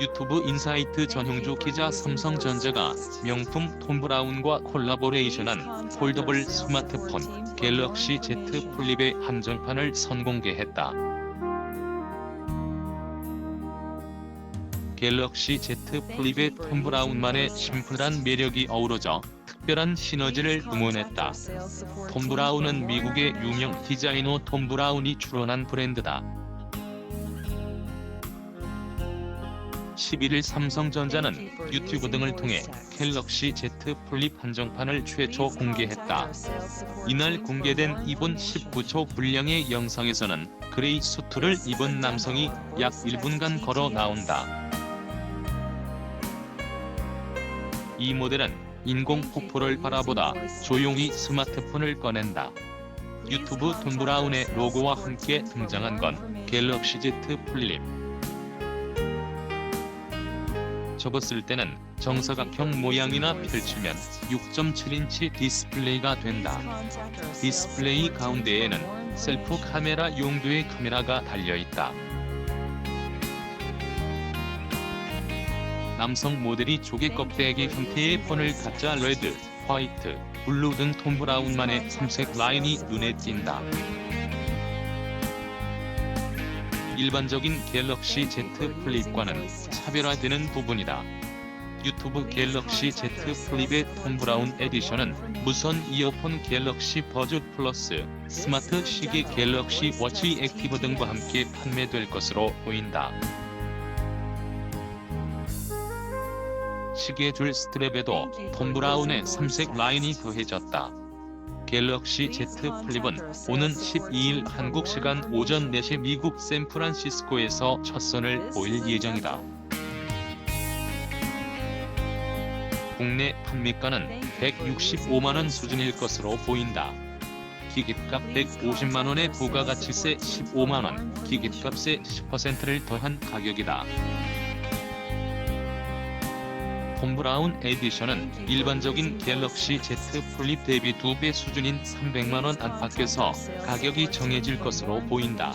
유튜브 인사이트 전용주 기자 삼성전자가 명품 톰 브라운과 콜라보레이션한 폴더블 스마트폰 갤럭시 Z 플립의 한정판을 선공개했다. 갤럭시 Z 플립의 톰 브라운만의 심플한 매력이 어우러져 특별한 시너지를 응원했다. 톰 브라운은 미국의 유명 디자이너 톰 브라운이 출원한 브랜드다. 11일 삼성전자는 유튜브 등을 통해 갤럭시 Z 플립 한정판을 최초 공개했다. 이날 공개된 2분 19초 분량의 영상에서는 그레이 수트를 입은 남성이 약 1분간 걸어 나온다. 이 모델은 인공 폭포를 바라보다 조용히 스마트폰을 꺼낸다. 유튜브 톰 브라운의 로고와 함께 등장한 건 갤럭시 Z 플립. 접었을 때는 정사각형 모양이나 펼치면 6.7인치 디스플레이가 된다. 디스플레이 가운데에는 셀프 카메라 용도의 카메라가 달려있다. 남성 모델이 조개 껍데기 형태의 폰을 가짜 레드, 화이트, 블루 등톰 브라운만의 삼색 라인이 눈에 띈다. 일반적인 갤럭시 Z 플립과는 차별화되는 부분이다. 유튜브 갤럭시 Z 플립의 톰 브라운 에디션은 무선 이어폰 갤럭시 버즈 플러스, 스마트 시계 갤럭시 워치 액티브 등과 함께 판매될 것으로 보인다. 시계 줄 스트랩에도 톰 브라운의 삼색 라인이 더해졌다. 갤럭시 Z 플립은 오는 12일 한국 시간 오전 4시 미국 샌프란시스코에서 첫 선을 보일 예정이다. 국내 판매가는 165만원 수준일 것으로 보인다. 기기값 150만원의 부가가치세 15만원, 기기값의 10%를 더한 가격이다. 톰 브라운 에디션은 일반적인 갤럭시 Z 플립 대비 2배 수준인 300만원 안팎에서 가격이 정해질 것으로 보인다.